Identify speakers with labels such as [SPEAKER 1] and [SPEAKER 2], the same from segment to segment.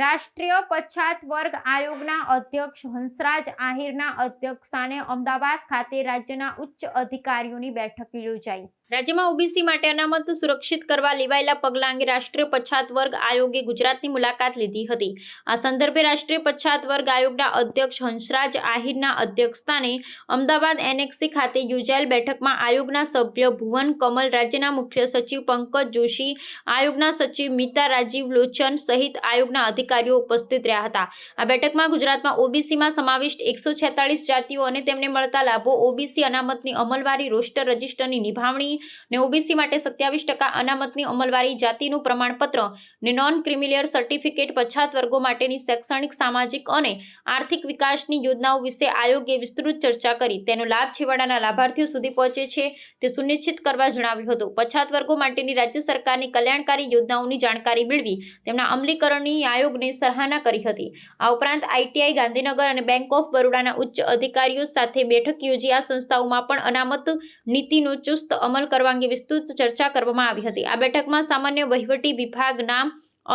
[SPEAKER 1] રાષ્ટ્રીય પછાત વર્ગ આયોગના અધ્યક્ષ હંસરાજ આહિરના અધ્યક્ષસ્થાને અમદાવાદ ખાતે રાજ્યના ઉચ્ચ અધિકારીઓની બેઠક યોજાઈ. રાજ્યમાં ઓબીસી માટે અનામત સુરક્ષિત કરવા લેવાયેલા પગલાં અંગે રાષ્ટ્રીય પછાત વર્ગ આયોગે ગુજરાતની મુલાકાત લીધી હતી. આ સંદર્ભે રાષ્ટ્રીય પછાત વર્ગ આયોગના અધ્યક્ષ હંસરાજ આહિરના અધ્યક્ષસ્થાને અમદાવાદ એનએક્સી ખાતે યોજાયેલ બેઠકમાં આયોગના સભ્ય ભુવન કમલ, રાજ્યના મુખ્ય સચિવ પંકજ જોશી, આયોગના સચિવ મિતા રાજીવ લોચન સહિત આયોગના અધિકારીઓ ઉપસ્થિત રહ્યા હતા. આ બેઠકમાં ગુજરાતમાં ઓબીસીમાં સમાવિષ્ટ એકસો છેતાળીસ જાતિઓ અને તેમને મળતા લાભો ઓબીસી અનામતની અમલવારી રોસ્ટર રજિસ્ટરની નિભાવણી ને ઓબીસી માટે સત્યાવીસ ટકા અનામતની અમલવારી જાતિનું પ્રમાણપત્ર ને નોન ક્રિમિલિયર સર્ટિફિકેટ પછાત વર્ગો માટેની શૈક્ષણિક, સામાજિક અને આર્થિક વિકાસની યોજનાઓ વિશે આયોગે વિસ્તૃત ચર્ચા કરી. તેનો લાભ છેવાડાના લાભાર્થીઓ સુધી પહોંચે છે તે સુનિશ્ચિત કરવા જણાવ્યું હતું. પછાત વર્ગો માટેની રાજ્ય સરકારની કલ્યાણકારી યોજનાઓની જાણકારી મેળવી તેમના અમલીકરણની આયોગને સરાહના કરી હતી. આ ઉપરાંત આઈટીઆઈ ગાંધીનગર અને બેંક ઓફ બરોડાના ઉચ્ચ અધિકારીઓ સાથે બેઠક યોજી આ સંસ્થાઓમાં પણ અનામત નીતિનો ચુસ્ત અમલ કરવા અંગે વિસ્તૃત ચર્ચા કરવામાં આવી હતી. આ બેઠકમાં સામાન્ય વહીવટી વિભાગના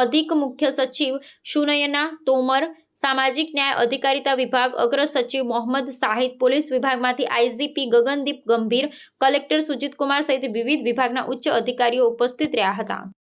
[SPEAKER 1] અધિક મુખ્ય સચિવ સુનયના તોમર, સામાજિક ન્યાય અધિકારીતા વિભાગ અગ્ર સચિવ મોહમ્મદ શાહિદ પોલીસ વિભાગમાંથી આઈજીપી ગગનદીપ ગંભીર, કલેક્ટર સુજીત કુમાર સહિત વિવિધ વિભાગના ઉચ્ચ અધિકારીઓ ઉપસ્થિત રહ્યા હતા.